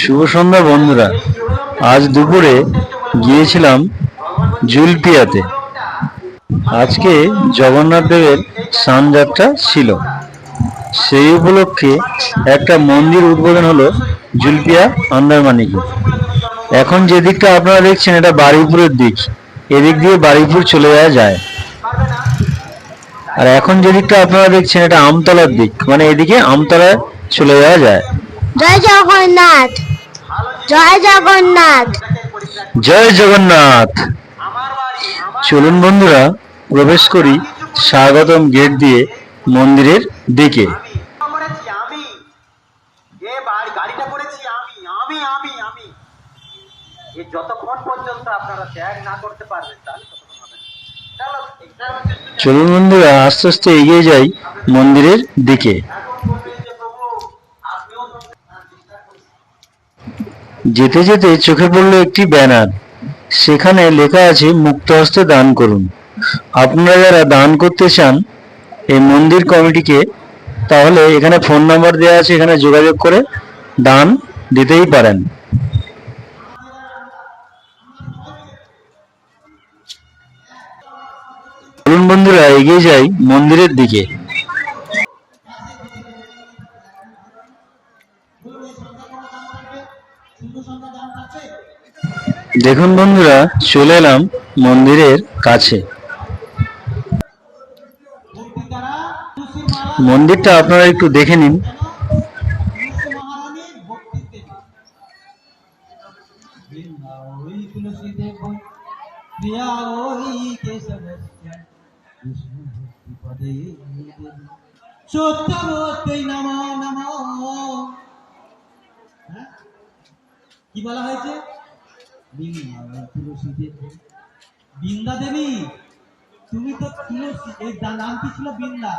শুভ সন্ধ্যা, বন্ধুরা। আজ দুপুরে গিয়েছিলাম জুলপিয়াতে আজকে জগন্নাথ দেবের স্নানযাত্রা ছিল। সেই উপলক্ষে একটা মন্দির উদ্বোধন হলো জুলপিয়া আন্দারমানিকে এখন যে দিকটা আপনারা দেখছেন, এটা বারুইপুরের দিক। এদিক দিয়ে বারুইপুর চলে যাওয়া যায়। আর এখন যে দিকটা আপনারা দেখছেন, এটা আমতলার দিক। মানে এদিকে আমতলায় চলে যাওয়া যায়। জয় জগন্নাথ! জয় জগন্নাথ। জয় জগন্নাথ। চলুন বন্ধুরা, প্রবেশ করি স্বাগতম গেট দিয়ে মন্দিরের দিকে। চলুন বন্ধুরা, আস্তে আস্তে এগিয়ে যাই মন্দিরের দিকে। যেতে যেতে চোখে পড়ল একটি ব্যানার। সেখানে লেখা আছে মুক্ত হস্তে দান করুন। আপনারা যারা দান করতে চান এই মন্দির কমিটিকে, তাহলে এখানে ফোন নাম্বার দেওয়া আছে, এখানে যোগাযোগ করে দান দিতেই পারেন। চলুন বন্ধুরা, এগিয়ে যাই মন্দিরের দিকে। দেখুন বন্ধুরা চলে এলাম মন্দিরের কাছে। মন্দিরটা আপনারা একটু দেখে নিন। সত্য নম নম। কি বলা হয়েছে? বৃন্দা দেবী তুমি তো তুলসী, এই নাম কি ছিল বৃন্দা।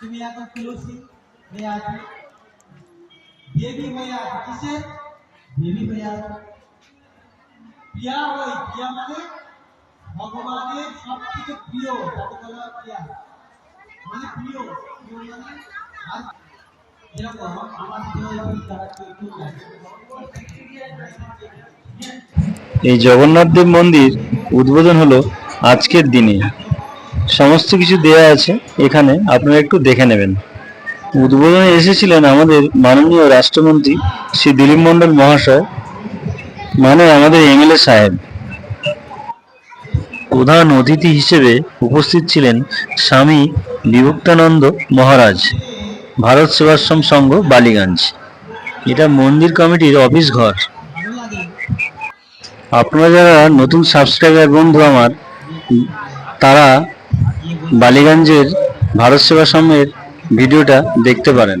তুমি এখন তুলসী হয়ে আছো। দেবী হয়ে আছো। কিসে দেবী হয়ে আছো। প্রিয়া ওই, প্রিয়া মানে ভগবানের সব থেকে প্রিয় প্রিয়া। মানে প্রিয় প্রিয় মানে আর এই জগন্নাথ দেব মন্দির উদ্বোধন হলো আজকের দিনে। সমস্ত কিছু দেয়া আছে, এখানে আপনারা একটু দেখে নেবেন। উদ্বোধনে এসেছিলেন আমাদের মাননীয় রাষ্ট্রমন্ত্রী শ্রী দিলীপ মণ্ডল মহাশয় মানে আমাদের এমএলএ সাহেব। প্রধান অতিথি হিসেবে উপস্থিত ছিলেন স্বামী বিভক্তানন্দ মহারাজ। ভারত সেবাশ্রম সংঘ, বালিগঞ্জ। এটা মন্দির কমিটির অফিস ঘর। আপনারা যারা নতুন সাবস্ক্রাইবার বন্ধু আমার, তারা বালিগঞ্জের ভারত সেবা সংঘের ভিডিওটা দেখতে পারেন।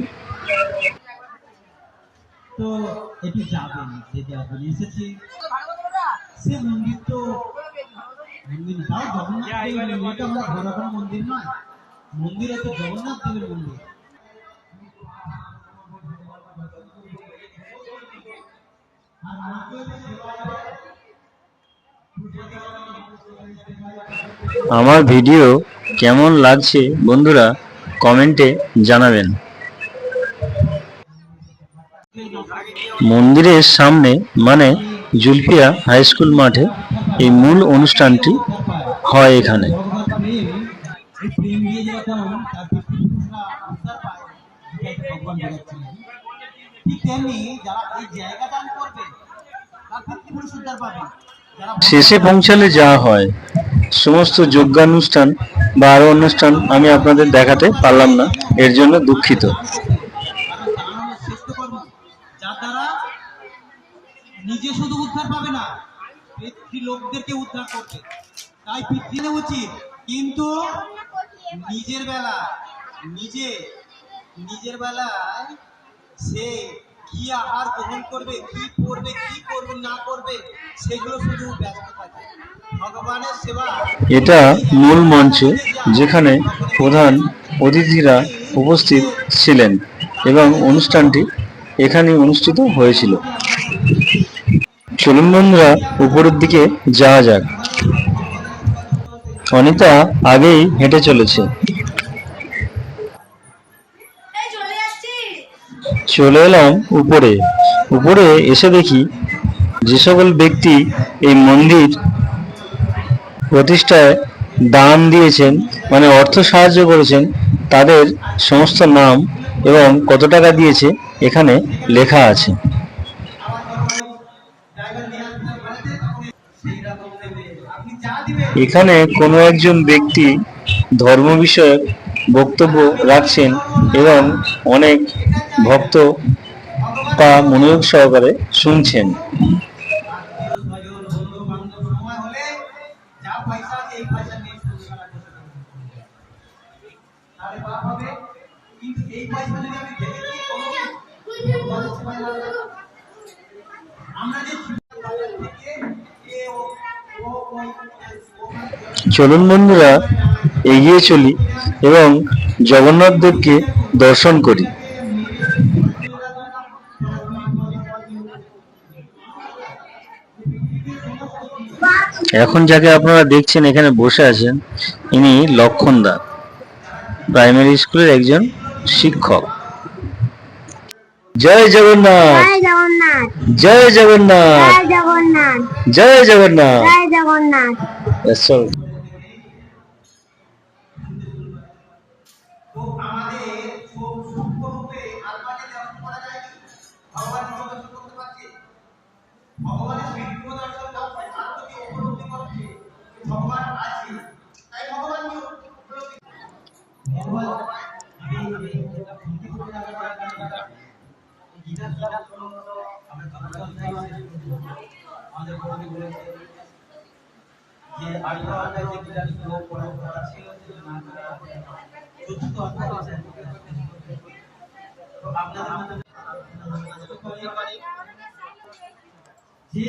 মন্দির তো জগন্নাথ দেবের মন্দির। আমার ভিডিও কেমন লাগছে বন্ধুরা কমেন্টে জানাবেন। মন্দিরের সামনে মানে জুলপিয়া হাই স্কুল মাঠে এই মূল অনুষ্ঠানটি হয় এখানে। ভগবান প্রেম এই শেষে পৌঁছালে যা হয়, সমস্ত যোগ্যানুষ্ঠান বা আরও অনুষ্ঠান আমি আপনাদের দেখাতে পারলাম না, এর জন্য দুঃখিত। নিজে শুধু উদ্ধার পাবে না লোকদেরকে উদ্ধার করবে তাই উচিত কিন্তু নিজের বেলা, নিজে, নিজের বেলায় সে কি আহার গ্রহণ করবে, কি করবে কি করবে, না করবে, সেগুলো শুধু ব্যস্ত থাকে। এটা মূল মঞ্চে যেখানে প্রধান অতিথিরা উপস্থিত ছিলেন এবং অনুষ্ঠানটি এখানে অনুষ্ঠিত হয়েছিল। চলুন বন্ধুরা, উপরের দিকে যাওয়া যাক। অনিতা আগেই হেঁটে চলেছে। চলে এলাম উপরে। উপরে এসে দেখি যে সকল ব্যক্তি এই মন্দির প্রতিষ্ঠায় দান দিয়েছেন মানে অর্থ সাহায্য করেছেন, তাদের সমস্ত নাম এবং কত টাকা দিয়েছে এখানে লেখা আছে। এখানে কোনো একজন ব্যক্তি ধর্ম বিষয়ক বক্তব্য রাখছেন এবং অনেক ভক্ত তা মনোযোগ সহকারে শুনছেন। চলুন বন্ধুরা এগিয়ে চলি এবং জগন্নাথ দেবকে দর্শন করি। এখন যাকে আপনারা দেখছেন এখানে বসে আছেন ইনি লক্ষণ দা প্রাইমারি স্কুলের একজন শিক্ষক। জয় জগন্নাথ! জয় জগন্নাথ! জয় জগন্নাথ! জয় জগন্নাথ! যে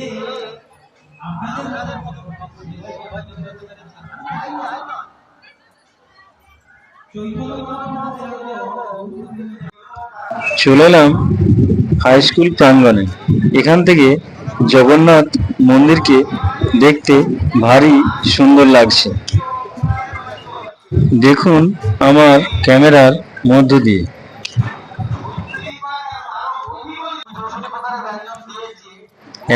চলে এলাম হাই স্কুল প্রাঙ্গণে। এখান থেকে জগন্নাথ মন্দিরকে দেখতে ভারী সুন্দর লাগছে। দেখুন আমার ক্যামেরার মধ্য দিয়ে।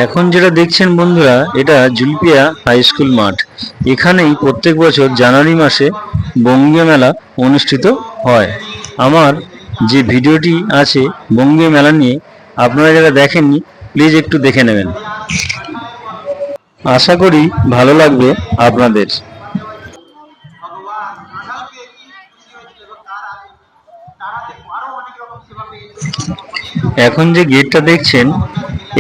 এখন যেটা দেখছেন বন্ধুরা, এটা জুলপিয়া হাই স্কুল মাঠ। এখানেই প্রত্যেক বছর জানুয়ারি মাসে বঙ্গীয় মেলা অনুষ্ঠিত হয়। আমার যে ভিডিওটি আছে বঙ্গীয় মেলা নিয়ে, আপনারা যারা দেখেননি প্লিজ একটু দেখে নেবেন। আশা করি ভালো লাগবে আপনাদের। এখন যে গেটটা দেখছেন,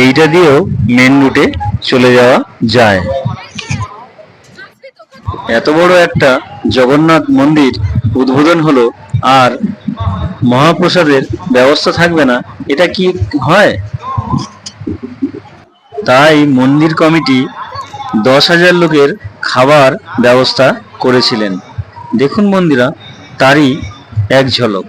এইটা দিয়েও মেন রুটে চলে যাওয়া যায়। এত বড় একটা জগন্নাথ মন্দির উদ্বোধন হলো, আর মহাপ্রসাদের ব্যবস্থা থাকবে না, এটা কি হয়? তাই মন্দির কমিটি দশ হাজার লোকের খাবার ব্যবস্থা করেছিলেন। দেখুন মন্দিরা তারই এক ঝলক।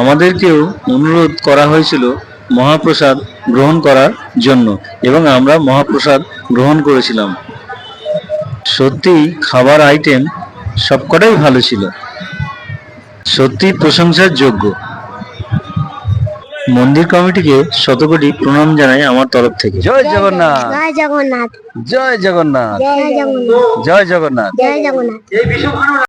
আমাদেরকেও অনুরোধ করা হয়েছিল মহাপ্রসাদ গ্রহণ করার জন্য, এবং আমরা মহাপ্রসাদ গ্রহণ করেছিলাম। সত্যি খাবার আইটেম সবকটাই ভালো ছিল। সত্যি প্রশংসার যোগ্য। মন্দির কমিটিকে শতকোটি প্রণাম জানাই আমার তরফ থেকে। জয় জগন্নাথ। জয় জগন্নাথ। জয় জগন্নাথ। জয় জগন্নাথ। জয় জগন্নাথ।